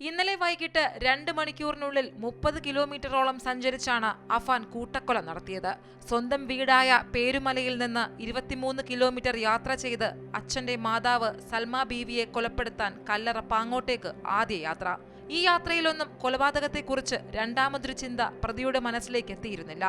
ഇന്നലെ വൈകിട്ട് രണ്ട് മണിക്കൂറിനുള്ളിൽ മുപ്പത് കിലോമീറ്ററോളം സഞ്ചരിച്ചാണ് അഫാൻ കൂട്ടക്കൊല നടത്തിയത്. സ്വന്തം വീടായ പേരുമലയിൽ നിന്ന് ഇരുപത്തിമൂന്ന് കിലോമീറ്റർ യാത്ര ചെയ്ത് അച്ഛന്റെ മാതാവ് സൽമ ബീവിയെ കൊലപ്പെടുത്താൻ കല്ലറ പാങ്ങോട്ടേക്ക് ആദ്യ യാത്ര. ഈ യാത്രയിലൊന്നും കൊലപാതകത്തെക്കുറിച്ച് രണ്ടാമതൊരു ചിന്ത പ്രതിയുടെ മനസ്സിലേക്ക് എത്തിയിരുന്നില്ല.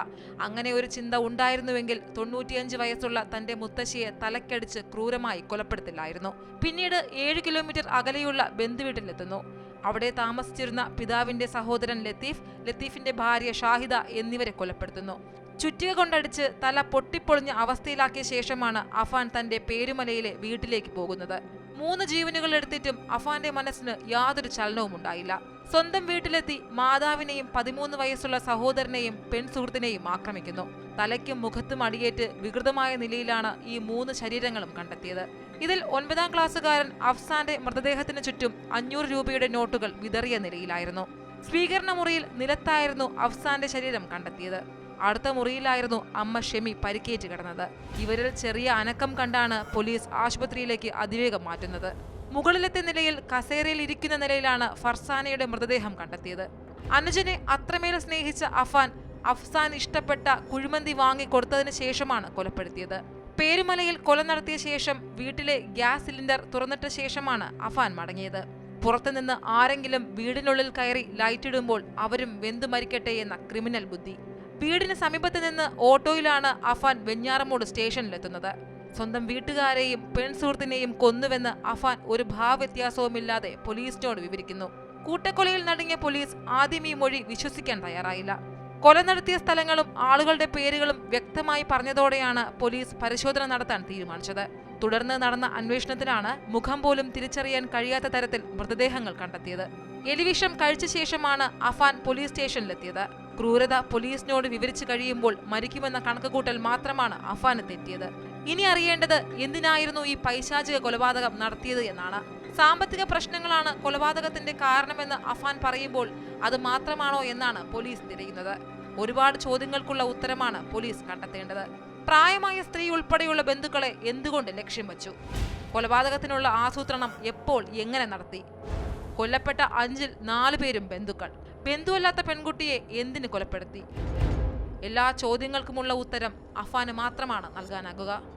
അങ്ങനെ ഒരു ചിന്ത ഉണ്ടായിരുന്നുവെങ്കിൽ തൊണ്ണൂറ്റിയഞ്ച് വയസ്സുള്ള തന്റെ മുത്തശ്ശിയെ തലക്കടിച്ച് ക്രൂരമായി കൊലപ്പെടുത്തില്ലായിരുന്നു. പിന്നീട് ഏഴ് കിലോമീറ്റർ അകലെയുള്ള ബന്ധുവീട്ടിലെത്തുന്നു. അവിടെ താമസിച്ചിരുന്ന പിതാവിന്റെ സഹോദരൻ ലത്തീഫ് ലത്തീഫിന്റെ ഭാര്യ ഷാഹിദ എന്നിവരെ കൊലപ്പെടുത്തുന്നു. ചുറ്റിക കൊണ്ടടിച്ച് തല പൊട്ടിപ്പൊളിഞ്ഞ അവസ്ഥയിലാക്കിയ ശേഷമാണ് അഫാൻ തന്റെ പേരുമലയിലെ വീട്ടിലേക്ക് പോകുന്നത്. മൂന്ന് ജീവനുകൾ എടുത്തിട്ടും അഫാന്റെ മനസ്സിന് യാതൊരു ചലനവും ഉണ്ടായില്ല സ്വന്തം വീട്ടിലെത്തി മാതാവിനെയും പതിമൂന്ന് വയസ്സുള്ള സഹോദരനെയും പെൺസുഹൃത്തിനെയും ആക്രമിക്കുന്നു. തലയ്ക്കും മുഖത്തും അടിയേറ്റ് വികൃതമായ നിലയിലാണ് ഈ മൂന്ന് ശരീരങ്ങളും കണ്ടെത്തിയത്. ഇതിൽ ഒൻപതാം ക്ലാസ്സുകാരൻ അഫ്സാന്റെ മൃതദേഹത്തിന് ചുറ്റും അഞ്ഞൂറ് രൂപയുടെ നോട്ടുകൾ വിതറിയ നിലയിലായിരുന്നു. സ്വീകരണ മുറിയിൽ നിലത്തായിരുന്നു അഫ്സാന്റെ ശരീരം കണ്ടെത്തിയത്. അടുത്ത മുറിയിലായിരുന്നു അമ്മ ഷെമി പരിക്കേറ്റ് കിടന്നത്. ഇവരിൽ ചെറിയ അനക്കം കണ്ടാണ് പോലീസ് ആശുപത്രിയിലേക്ക് അതിവേഗം മാറ്റുന്നത്. മുകളിലത്തെ നിലയിൽ കസേരയിൽ ഇരിക്കുന്ന നിലയിലാണ് ഫർസാനയുടെ മൃതദേഹം കണ്ടെത്തിയത്. അനുജനെ അത്രമേൽ സ്നേഹിച്ച അഫാൻ അഫ്സാൻ ഇഷ്ടപ്പെട്ട കുഴിമന്തി വാങ്ങി കൊടുത്തതിന് ശേഷമാണ് കൊലപ്പെടുത്തിയത്. പേരുമലയിൽ കൊല നടത്തിയ ശേഷം വീട്ടിലെ ഗ്യാസ് സിലിണ്ടർ തുറന്നിട്ട ശേഷമാണ് അഫാൻ മടങ്ങിയത്. പുറത്തുനിന്ന് ആരെങ്കിലും വീടിനുള്ളിൽ കയറി ലൈറ്റ് ഇടുമ്പോൾ അവരും വെന്തു മരിക്കട്ടെ എന്ന ക്രിമിനൽ ബുദ്ധി. വീടിന് സമീപത്ത് നിന്ന് ഓട്ടോയിലാണ് അഫാൻ വെഞ്ഞാറമൂട് സ്റ്റേഷനിലെത്തുന്നത്. സ്വന്തം വീട്ടുകാരെയും പെൺസുഹൃത്തിനെയും കൊന്നുവെന്ന് അഫാൻ ഒരു ഭാവവ്യത്യാസവുമില്ലാതെ പോലീസിനോട് വിവരിക്കുന്നു. കൂട്ടക്കൊലയിൽ നടങ്ങിയ പോലീസ് ആദ്യം ഈ മൊഴി വിശ്വസിക്കാൻ തയ്യാറായില്ല. കൊല നടത്തിയ സ്ഥലങ്ങളും ആളുകളുടെ പേരുകളും വ്യക്തമായി പറഞ്ഞതോടെയാണ് പോലീസ് പരിശോധന നടത്താൻ തീരുമാനിച്ചത്. തുടർന്ന് നടന്ന അന്വേഷണത്തിലാണ് മുഖം പോലും തിരിച്ചറിയാൻ കഴിയാത്ത തരത്തിൽ മൃതദേഹങ്ങൾ കണ്ടെത്തിയത്. എലിവിഷം കഴിച്ച ശേഷമാണ് അഫാൻ പോലീസ് സ്റ്റേഷനിലെത്തിയത്. ക്രൂരത പോലീസിനോട് വിവരിച്ചു കഴിയുമ്പോൾ മരിക്കുമെന്ന കണക്കുകൂട്ടൽ മാത്രമാണ് അഫാന് തെറ്റിയത്. ഇനി അറിയേണ്ടത് എന്തിനായിരുന്നു ഈ പൈശാചിക കൊലപാതകം നടത്തിയത് എന്നാണ്. സാമ്പത്തിക പ്രശ്നങ്ങളാണ് കൊലപാതകത്തിന്റെ കാരണമെന്ന് അഫാൻ പറയുമ്പോൾ അത് മാത്രമാണോ എന്നാണ് പോലീസ് തിരയുന്നത്. ഒരുപാട് ചോദ്യങ്ങൾക്കുള്ള ഉത്തരമാണ് പോലീസ് കണ്ടെത്തേണ്ടത്. പ്രായമായ സ്ത്രീ ഉൾപ്പെടെയുള്ള ബന്ധുക്കളെ എന്തുകൊണ്ട് ലക്ഷ്യം വച്ചു? കൊലപാതകത്തിനുള്ള ആസൂത്രണം എപ്പോൾ എങ്ങനെ നടത്തി? കൊല്ലപ്പെട്ട അഞ്ചിൽ നാലു പേരും ബന്ധുക്കൾ. ബന്ധുവല്ലാത്ത പെൺകുട്ടിയെ എന്തിന് കൊലപ്പെടുത്തി? എല്ലാ ചോദ്യങ്ങൾക്കുമുള്ള ഉത്തരം അഫാന് മാത്രമാണ് നൽകാനാകുക.